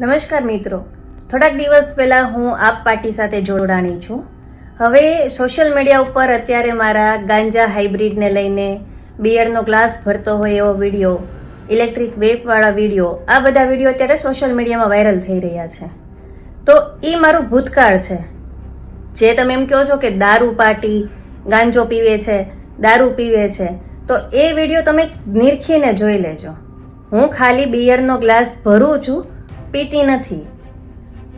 નમસ્કાર મિત્રો. થોડાક દિવસ પહેલાં હું આપ પાર્ટી સાથે જોડાણી છું. હવે સોશિયલ મીડિયા ઉપર અત્યારે મારા ગાંજા હાઇબ્રિડને લઈને બિયરનો ગ્લાસ ભરતો હોય એવો વીડિયો ઇલેક્ટ્રિક વેપવાળા વીડિયો આ બધા વીડિયો અત્યારે સોશિયલ મીડિયામાં વાયરલ થઈ રહ્યા છે. તો એ મારું ભૂતકાળ છે. જે તમે એમ કહો છો કે દારૂ પાર્ટી, ગાંજો પીવે છે, દારૂ પીવે છે, તો એ વીડિયો તમે નિરખીને જોઈ લેજો. હું ખાલી બિયરનો ગ્લાસ ભરું છું પીતી નથી.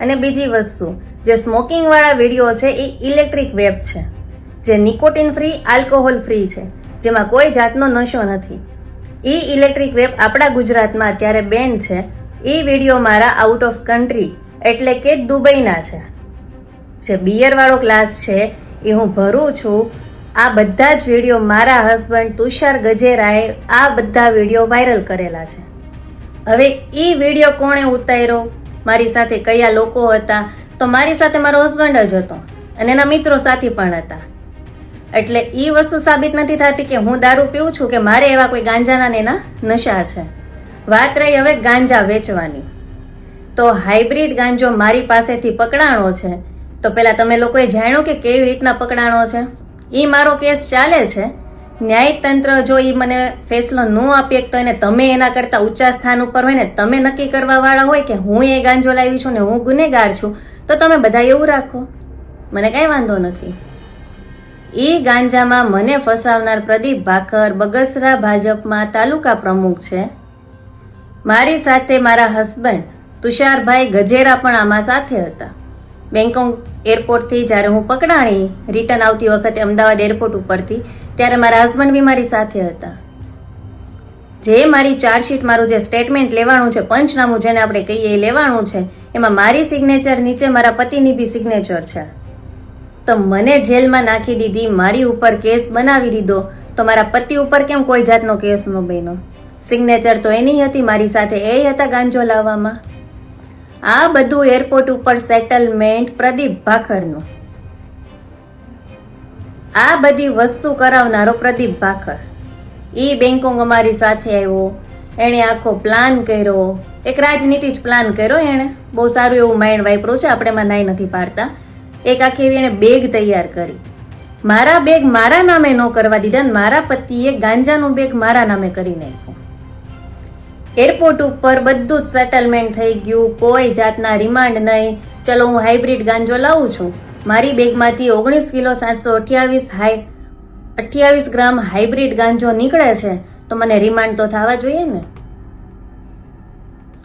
અને બીજી વસ્તુ, જે સ્મોકિંગ વાળા વીડિયો છે એ ઇલેક્ટ્રિક વેપ છે, જે નિકોટિન ફ્રી, આલ્કોહોલ ફ્રી છે, જેમાં કોઈ જાતનો નશો નથી. એ ઇલેક્ટ્રિક વેપ આપણા ગુજરાતમાં અત્યારે બેન છે. એ વીડિયો મારા આઉટ ઓફ કન્ટ્રી એટલે કે દુબઈના છે. જે બિયરવાળો ક્લાસ છે, એ હું ભરું છું. આ બધા જ વીડિયો મારા હસબન્ડ તુષાર ગજેરાએ આ બધા વીડિયો વાયરલ કરેલા છે. હવે એ વીડિયો કોણે ઉતાર્યો? મારી સાથે કયા લોકો હતા? તો મારી સાથે મારો હસબન્ડ જ હતો અને એના મિત્રો સાથી પણ હતા. એટલે એ વસ્તુ સાબિત નથી થતી કે હું દારૂ પીઉં છું કે મારે એવા કોઈ ગાંજાના ને એના નશા છે. વાત રહી હવે ગાંજા વેચવાની. તો હાઇબ્રિડ ગાંજો મારી પાસેથી પકડાણો છે. તો પહેલાં તમે લોકોએ જાણ્યું કે કેવી રીતના પકડાણો છે? એ મારો કેસ ચાલે છે? ન્યાયતંત્ર જો એ મને ફેસલો ન આપે તો એને તમે એના કરતાં ઊંચા સ્થાન ઉપર હોય ને તમે નક્કી કરવા વાળા હોય કે હું એ ગાંજો લાવી છું ને હું ગુનેગાર છું, તો તમે બધા એવું રાખો. મને કાંઈ વાંધો નથી. એ ગાંજામાં મને ફસાવનાર પ્રદીપ ભાખર બગસરા ભાજપમાં તાલુકા પ્રમુખ છે. મારી સાથે મારા હસબન્ડ તુષારભાઈ ગજેરા પણ આમાં સાથે હતા. બેંકોક એરપોર્ટથી જ્યારે હું પકડાણી રિટર્ન આવતી વખતે અમદાવાદ એરપોર્ટ ઉપરથી, ત્યારે મારા હસબન્ડ બી મારી સાથે હતા. જે મારી ચાર્જશીટ મારું જે સ્ટેટમેન્ટ લેવાનું છે, પંચનામું જેને આપણે કહીએ એ લેવાનું છે, એમાં મારી સિગ્નેચર નીચે મારા પતિની બી સિગ્નેચર છે. તો મને જેલમાં નાખી દીધી, મારી ઉપર કેસ બનાવી દીધો, તો મારા પતિ ઉપર કેમ કોઈ જાતનો કેસ ન બન્યો? સિગ્નેચર તો એની હતી, મારી સાથે એ હતા ગાંજો લાવવામાં. આ બધું એરપોર્ટ ઉપર સેટલમેન્ટ પ્રદીપ ભાખરનું. આ બધી વસ્તુ કરાવનારો પ્રદીપ ભાખર. એ બેંકોંગ અમારી સાથે આવ્યો, એણે આખો પ્લાન કર્યો. એક રાજનીતિ જ પ્લાન કર્યો એણે. બહુ સારું એવું માઇન્ડ વાપર્યું છે, આપણે એમાં નાઈ નથી પાડતા. એક આખી એવી એણે બેગ તૈયાર કરી. મારા બેગ મારા નામે ન કરવા દીધા મારા પતિએ ગાંજાનું બેગ મારા નામે કરી નાખ્યું. એરપોર્ટ ઉપર બધું જ સેટલમેન્ટ થઈ ગયું. કોઈ જાતના રિમાન્ડ નહીં. ચલો, હું હાઇબ્રિડ ગાંજો લાવું છું. મારી બેગમાંથી ઓગણીસ કિલો સાતસો અઠ્યાવીસ હાઈ, અઠ્યાવીસ ગ્રામ હાઇબ્રિડ ગાંજો નીકળે છે, તો મને રિમાન્ડ તો થવા જોઈએ ને?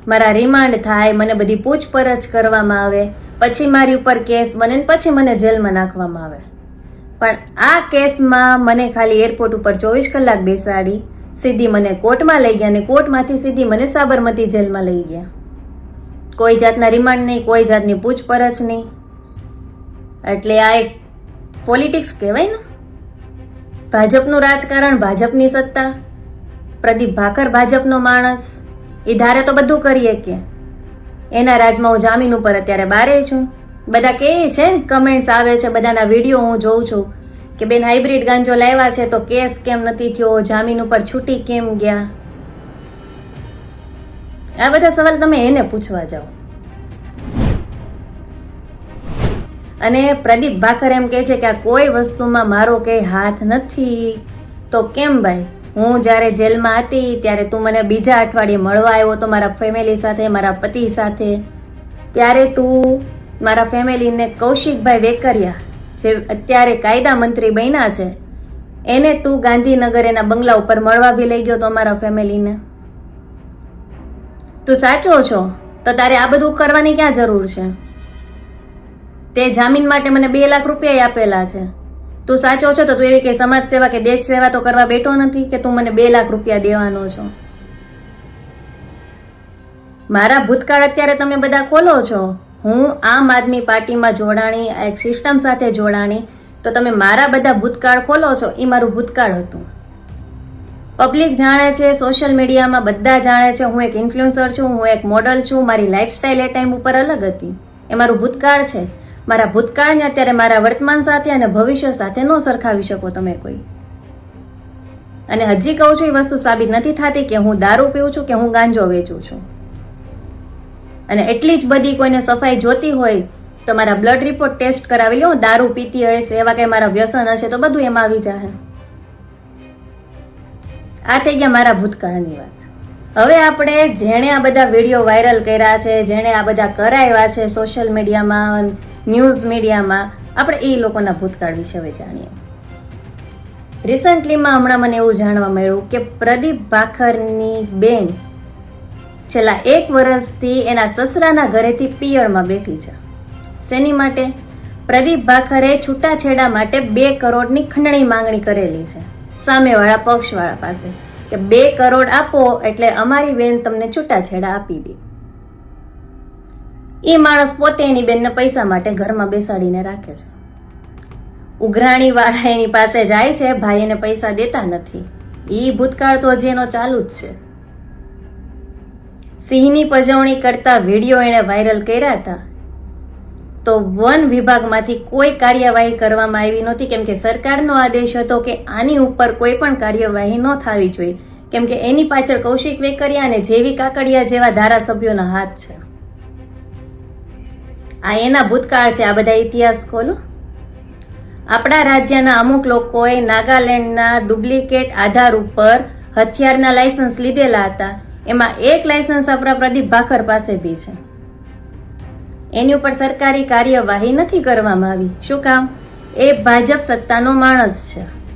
મારા રિમાન્ડ થાય, મને બધી પૂછપરછ કરવામાં આવે. પછી મારી ઉપર કેસ બને ને પછી મને જેલમાં નાખવામાં આવે. પણ આ કેસમાં મને ખાલી એરપોર્ટ ઉપર ચોવીસ કલાક બેસાડી. સીધી મને કોર્ટમાં લઈ ગયા અને કોર્ટમાંથી સીધી મને સાબરમતી જેલમાં લઈ ગયા. કોઈ જાતના રિમાન્ડ નહીં, કોઈ જાતની પૂછપરછ નહીં. એટલે આ એક પોલિટિક્સ કહેવાય ને? ભાજપનું રાજકારણ, ભાજપની સત્તા, પ્રદીપ ભાકર ભાજપનો માણસ, એ ધારે તો બધું કરીએ કે. એના રાજમાં હું જામીન ઉપર અત્યારે બારે છું. બધા કહે છે કમેન્ટ્સ આવે છે, બધાના વીડિયો હું જોઉં છું. કે બેન હાઇબ્રિડ ગાંજો લાવ્યા છે તો કેસ કેમ નથી થયો? જામીન ઉપર છૂટી કેમ ગયા? આ બધા સવાલ તમે એને પૂછવા જાઓ. અને પ્રદીપ ભાકર એમ કહે છે કે આ કોઈ વસ્તુમાં મારો કંઈ હાથ નથી. તો કેમ ભાઈ? હું જ્યારે જેલમાં હતી, ત્યારે તું મને બીજા અઠવાડિયે મળવા આવ્યો તો મારા ફેમિલી સાથે, મારા પતિ સાથે. ત્યારે તું મારા ફેમિલીને કૌશિકભાઈ વેકરિયા જે અત્યારે કાયદા મંત્રી બન્યા છે, એને તું ગાંધીનગર એના બંગલા ઉપર મળવા બી લઈ ગયો તો અમારા ફેમિલીને. તું સાચો છો? તો તારે આ બધું કરવાની ક્યાં જરૂર છે? તે જામીન માટે મને બે લાખ રૂપિયા આપેલા છે. તું સાચો છો તો તું એવી કે સમાજ સેવા કે દેશ સેવા તો કરવા બેઠો નથી કે તું મને બે લાખ રૂપિયા દેવાનો છો? મારા ભૂતકાળ અત્યારે તમે બધા ખોલો છો. હું આમ આદમી પાર્ટીમાં જોડાણી, એક સિસ્ટમ સાથે જોડાણી, તો તમે મારા બધા ભૂતકાળ ખોલો છો, એ મારું ભૂતકાળ હતું. પબ્લિક જાણે છે સોશિયલ મીડિયામાં બધા જાણે છે, હું એક ઇન્ફ્લુઅન્સર છું, હું એક મોડલ છું, મારી લાઈફસ્ટાઈલ એ ટાઈમ ઉપર અલગ હતી. એ મારું ભૂતકાળ છે. મારા ભૂતકાળને અત્યારે મારા વર્તમાન સાથે અને ભવિષ્ય સાથે ન સરખાવી શકો તમે કોઈ. અને હજી કહું છું, એ વસ્તુ સાબિત નથી થતી કે હું દારૂ પીઉં છું, કે હું ગાંજો વેચું છું. અને એટલી જ બધી કોઈને સફાઈ જોતી હોય તો મારા બ્લડ રિપોર્ટ ટેસ્ટ કરાવી લો, દારૂ પીતી હશે એવા કંઈ મારા વ્યસન હશે તો બધું એમાં આવી જશે આ થઈ ગયા મારા ભૂતકાળની વાત. હવે આપણે જેણે આ બધા વીડિયો વાયરલ કર્યા છે, જેણે આ બધા કરાવ્યા છે સોશિયલ મીડિયામાં ન્યૂઝ મીડિયામાં આપણે એ લોકોના ભૂતકાળ વિશે હવે જાણીએ. રિસન્ટલીમાં હમણાં મને એવું જાણવા મળ્યું કે પ્રદીપ ભાખરની બેન છેલ્લા એક વર્ષથી એના સસરાના ઘરેથી પિયરમાં બેઠી છે. શેની માટે? પ્રદીપ ભાખરે છૂટાછેડા માટે બે કરોડની ખંડણી માંગણી કરેલી છે. સામેવાળા પક્ષવાળા પાસે કે બે કરોડ આપો એટલે અમારી બેન તમને છૂટાછેડા આપી દે. એ માણસ પોતે એની બેનને પૈસા માટે ઘરમાં બેસાડીને રાખે છે. ઉઘરાણી વાળા એની પાસે જાય છે, ભાઈ એને પૈસા દેતા નથી. એ ભૂતકાળ તો હજી એનો ચાલુ જ છે. સિંહની પજવણી કરતા વીડિયો એણે વાયરલ કર્યા હતા. તો વન વિભાગમાંથી કોઈ કાર્યવાહી કરવામાં આવી નહોતી, કેમ કે સરકારનો આદેશ હતો કે આની ઉપર કોઈ પણ કાર્યવાહી ન થવી જોઈએ. કેમ કે એની પાછળ કૌશિક વેકરિયા અને જેવી કાકડિયા જેવા ધારાસભ્યોના હાથ છે. આ એના ભૂતકાળ છે, આ બધા ઇતિહાસ ખોલો. આપણા રાજ્યના અમુક લોકોએ નાગાલેન્ડના ડુપ્લિકેટ આધાર ઉપર હથિયારના લાયસન્સ લીધેલા હતા. એમાં એક લાયસન્સ આપણા પ્રદીપ ભાખર પાસે બી છે. એની ઉપર સરકારી કાર્યવાહી નથી કરવામાં આવી. શું કામ? એ ભાજપ સત્તાનો માણસ છે.